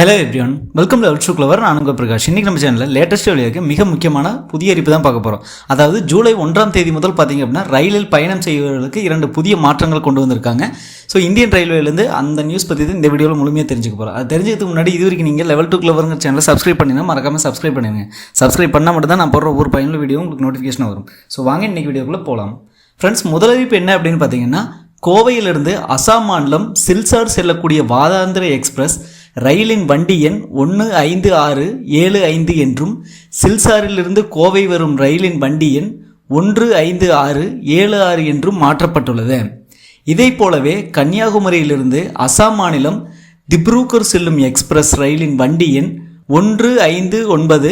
Hello everyone welcome to Ultra Clever நான் உங்கள் பிரகாஷ். இன்றைக்கி நம்ம சேனலில் லேட்டஸ்ட் வெளியாக மிக முக்கியமான புதிய அறிப்பு தான் பார்க்க போகிறோம் அதாவது ஜூலை ஒன்றாம் தேதி முதல் பார்த்தீங்க அப்படின்னா ரயிலில் பயணம் செய்வர்களுக்கு இரண்டு புதிய மாற்றங்கள் கொண்டு வந்திருக்காங்க. ஸோ இந்தியன் ரயில்வேலேருந்து அந்த நியூஸ் பற்றி தான் இந்த வீடியோவில் முழுமையாக தெரிஞ்சுக்க போகிறோம் அது தெரிஞ்சதுக்கு முன்னாடி இது வரைக்கும் நீங்கள் லெவல் டூ கிளவருங்கிற சேனலை சப்ஸ்கிரைப் பண்ணினா மறக்காமல் சப்ஸ்கிரைப் பண்ணிடுங்க. சப்ஸ்கிரைப் பண்ணால் மட்டும் தான் நான் போடுற ஒவ்வொரு பயனுள்ள வீடியோ உங்களுக்கு நோட்டிஃபிகேஷன் வரும். ஸோ வாங்க இன்றைக்கி வீடியோக்குள்ளே போகலாம் ஃப்ரெண்ட்ஸ் முதலறிவிப்பு என்ன அப்படின்னு பார்த்தீங்கன்னா கோவையிலிருந்து அசாம் மாநிலம் சில்சார் செல்லக்கூடிய வாதாந்திர எக்ஸ்பிரஸ் ரயிலின் வண்டி எண் ஒன்று ஐந்து ஆறு ஏழு ஐந்து என்றும் சில்சாரிலிருந்து கோவை வரும் ரயிலின் வண்டி எண் ஒன்று ஐந்து ஆறு ஏழு ஆறு என்றும் மாற்றப்பட்டுள்ளது. இதைப் போலவே கன்னியாகுமரியிலிருந்து அசாம் மாநிலம் திப்ரூகர் செல்லும் எக்ஸ்பிரஸ் ரயிலின் வண்டி எண் ஒன்று ஐந்து ஒன்பது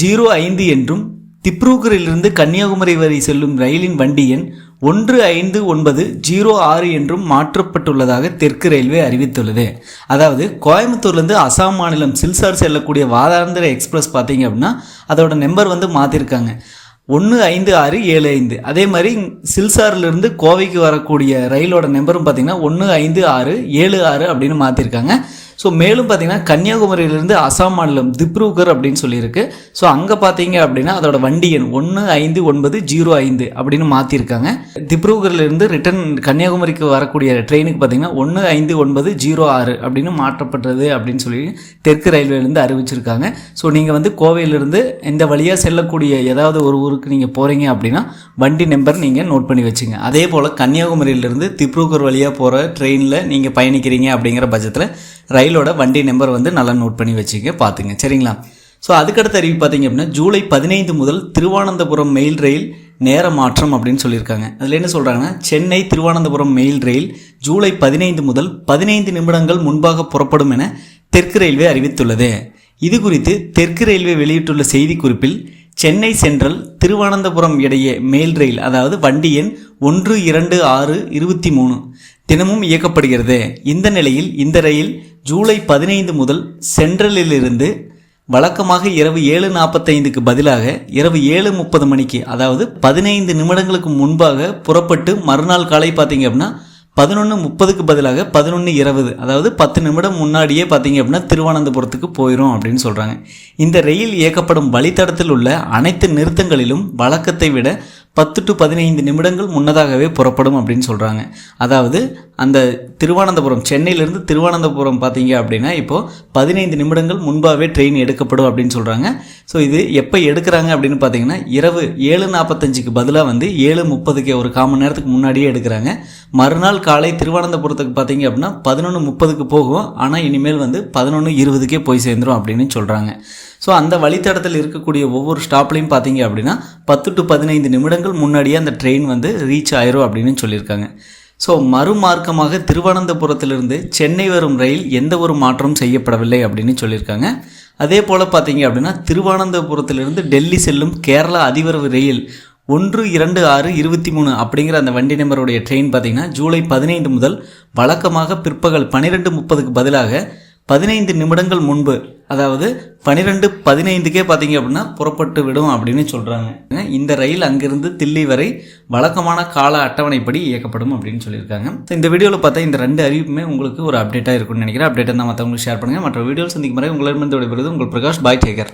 ஜீரோ ஐந்து என்றும் திப்ரூகரிலிருந்து கன்னியாகுமரி வரை செல்லும் ரயிலின் வண்டி எண் ஒன்று ஐந்து ஒன்பது ஜீரோ ஆறு என்றும் மாற்றப்பட்டுள்ளதாக தெற்கு ரயில்வே அறிவித்துள்ளது. அதாவது கோயம்புத்தூர்லேருந்து அசாம் மாநிலம் சில்சார் செல்லக்கூடிய வாதாந்திர எக்ஸ்பிரஸ் பார்த்தீங்க அப்படின்னா அதோட நம்பர் வந்து மாற்றிருக்காங்க ஒன்று ஐந்து ஆறு ஏழு ஐந்து. அதே மாதிரி சில்சார்லேருந்து கோவைக்கு வரக்கூடிய ரயிலோட நம்பரும் பார்த்தீங்கன்னா ஒன்று ஐந்து ஆறு ஏழு ஆறு அப்படின்னு மாற்றிருக்காங்க ஸோ மேலும் பார்த்தீங்கன்னா கன்னியாகுமரியிலிருந்து அசாம் மாநிலம் திப்ருகர் அப்படின்னு சொல்லியிருக்கு. ஸோ அங்கே பார்த்தீங்க அப்படின்னா அதோட வண்டி எண் ஒன்று ஐந்து ஒன்பது ஜீரோ ஐந்து அப்படின்னு மாற்றிருக்காங்க திப்ருகர்லேருந்து ரிட்டர்ன் கன்னியாகுமரிக்கு வரக்கூடிய ட்ரெயினுக்கு பார்த்தீங்கன்னா ஒன்று ஐந்து ஒன்பது ஜீரோ ஆறு அப்படின்னு மாற்றப்பட்டது அப்படின்னு சொல்லி தெற்கு ரயில்வேலேருந்து அறிவிச்சிருக்காங்க. ஸோ நீங்கள் வந்து கோவையிலிருந்து இந்த வழியாக செல்லக்கூடிய ஏதாவது ஒரு ஊருக்கு நீங்கள் போகிறீங்க அப்படின்னா வண்டி நம்பர் நீங்கள் நோட் பண்ணி வச்சுங்க. அதே போல் கன்னியாகுமரியிலிருந்து திப்ருகர் வழியாக போகிற ட்ரெயினில் நீங்கள் பயணிக்கிறீங்க அப்படிங்கிற பட்சத்தில் ரயிலோட வண்டி நம்பர் வந்து நல்லா நோட் பண்ணி வச்சுக்க பார்த்துங்க சரிங்களா? ஸோ அதுக்கடுத்த அறிவு பார்த்தீங்க அப்படின்னா ஜூலை பதினைந்து முதல் திருவானந்தபுரம் மெயில் ரயில் நேர மாற்றம் அப்படின்னு சொல்லியிருக்காங்க. அதில் என்ன சொல்கிறாங்கன்னா சென்னை திருவானந்தபுரம் மெயில் ரயில் ஜூலை பதினைந்து முதல் பதினைந்து நிமிடங்கள் முன்பாக புறப்படும் என தெற்கு ரயில்வே அறிவித்துள்ளது. இது குறித்து தெற்கு ரயில்வே வெளியிட்டுள்ள செய்திக்குறிப்பில் சென்னை சென்ட்ரல் திருவனந்தபுரம் இடையே மெயில் ரயில் அதாவது வண்டி எண் ஒன்று இரண்டு ஆறு இருபத்தி மூணு தினமும் இயக்கப்படுகிறது. இந்த நிலையில் இந்த ரயில் ஜூலை பதினைந்து முதல் சென்ட்ரலிலிருந்து வழக்கமாக இரவு ஏழு நாற்பத்தைந்துக்கு பதிலாக இரவு ஏழு முப்பது மணிக்கு அதாவது பதினைந்து நிமிடங்களுக்கு முன்பாக புறப்பட்டு மறுநாள் காலை பார்த்தீங்க அப்படின்னா பதினொன்று முப்பதுக்கு பதிலாக பதினொன்று இருபது அதாவது பத்து நிமிடம் முன்னாடியே பார்த்தீங்க அப்படின்னா திருவனந்தபுரத்துக்கு போயிடும் அப்படின்னு சொல்கிறாங்க இந்த ரயில் இயக்கப்படும் வழித்தடத்தில் உள்ள அனைத்து நிறுத்தங்களிலும் வழக்கத்தை விட பத்து டு பதினைந்து நிமிடங்கள் முன்னதாகவே புறப்படும் அப்படின்னு சொல்கிறாங்க அதாவது அந்த திருவனந்தபுரம் சென்னையிலேருந்து திருவனந்தபுரம் பார்த்தீங்க அப்படின்னா இப்போது பதினைந்து நிமிடங்கள் முன்பாகவே ட்ரெயின் எடுக்கப்படும் அப்படின்னு சொல்கிறாங்க ஸோ இது எப்போ எடுக்கிறாங்க அப்படின்னு பார்த்தீங்கன்னா இரவு ஏழு நாற்பத்தஞ்சுக்கு பதிலாக வந்து ஏழு முப்பதுக்கு ஒரு கால் நேரத்துக்கு முன்னாடியே எடுக்கிறாங்க. மறுநாள் காலை திருவனந்தபுரத்துக்கு பார்த்தீங்க அப்படின்னா பதினொன்று முப்பதுக்கு போகும். ஆனால் இனிமேல் வந்து பதினொன்று இருபதுக்கே போய் சேர்ந்துடும் அப்படின்னு சொல்கிறாங்க ஸோ அந்த வழித்தடத்தில் இருக்கக்கூடிய ஒவ்வொரு ஸ்டாப்லையும் பார்த்தீங்க அப்படின்னா பத்து டு பதினைந்து நிமிடங்கள் முன்னாடியே அந்த ட்ரெயின் வந்து ரீச் ஆயிரும் அப்படின்னு சொல்லியிருக்காங்க. ஸோ மறுமார்க்கமாக திருவனந்தபுரத்திலிருந்து சென்னை வரும் ரயில் எந்த ஒரு மாற்றமும் செய்யப்படவில்லை அப்படின்னு சொல்லியிருக்காங்க. அதே போல் பார்த்தீங்க அப்படின்னா திருவனந்தபுரத்திலிருந்து டெல்லி செல்லும் கேரளா அதிவரவு ரயில் ஒன்று இரண்டு ஆறு இருபத்தி மூணு அப்படிங்கிற அந்த வண்டி நம்பருடைய ட்ரெயின் பார்த்தீங்கன்னா ஜூலை பதினைந்து முதல் வழக்கமாக பிற்பகல் பன்னிரெண்டு முப்பதுக்கு பதிலாக பதினைந்து நிமிடங்கள் முன்பு அதாவது பனிரெண்டு பதினைந்துக்கே பார்த்தீங்க அப்படின்னா புறப்பட்டு விடும் அப்படின்னு சொல்கிறாங்க இந்த ரயில் அங்கிருந்து தில்லி வரை வழக்கமான கால அட்டவணைப்படி இயக்கப்படும் அப்படின்னு சொல்லியிருக்காங்க. இந்த வீடியோவில் பார்த்தா இந்த ரெண்டு அறிவிப்புமே உங்களுக்கு ஒரு அப்டேட்டாக இருக்கும்னு நினைக்கிறேன். அப்டேட்டை தான் மற்றவங்களுக்கு ஷேர் பண்ணுங்கள் மற்ற வீடியோ சந்திக்கும் முறை உங்களிடமிருந்து விடைபெறுவது உங்கள் பிரகாஷ் பாய் டேக்கர்